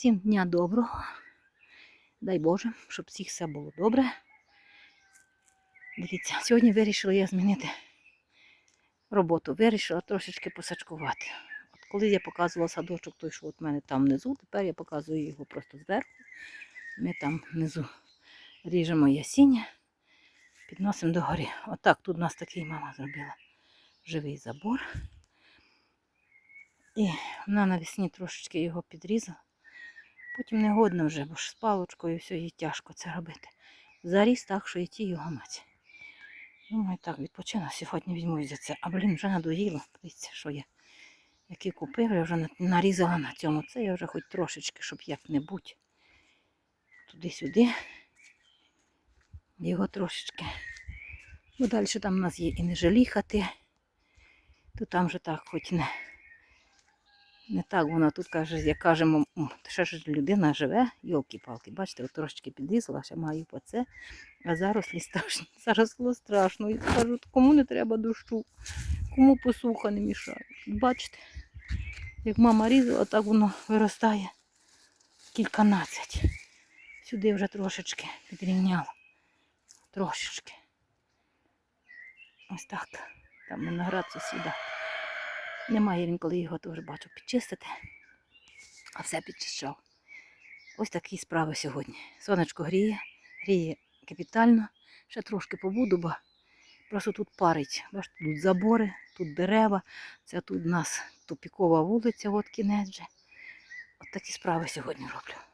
Всім дня доброго. Дай Боже, щоб всіх все було добре. Дивіться, сьогодні вирішила я змінити роботу. Вирішила трошечки посачкувати. От коли я показувала садочок, той, що от мене там внизу, тепер я показую його просто зверху. Ми там внизу ріжемо ясіння, підносимо до гори. Отак тут у нас такий мама зробила живий забор. І вона навесні трошечки його підрізала. Потім не годно вже, бо ж з палочкою все їй тяжко це робити. Заріс так, що і ті його мать. Думаю, так, відпочину, сьогодні візьмусь за це. А блін, вже надоїло. Дивіться, що я. Які купив, я вже нарізала на цьому. Це я вже хоч трошечки, щоб як-небудь туди-сюди. Його трошечки. Бо далі там у нас є і не жилі хати. То там вже так хоч не. Не так вона тут каже, як кажемо, «М, ще ж людина живе, йолки-палки. Бачите, от трошечки підрізала, ще маю по це. А зарослі страшні. Заросло страшно. І кажуть, кому не треба дощу, кому посуха не мішає. Бачите, як мама різала, так воно виростає кільканадцять. Сюди вже трошечки підрівняла. Трошечки. Ось так. Там виноград сусіда. Немає він, коли його теж бачу підчистити. А все підчищав. Ось такі справи сьогодні. Сонечко гріє, гріє капітально. Ще трошки побуду, бо просто тут парить. Бачите, тут забори, тут дерева. Це тут у нас тупікова вулиця, от кінець же. От такі справи сьогодні роблю.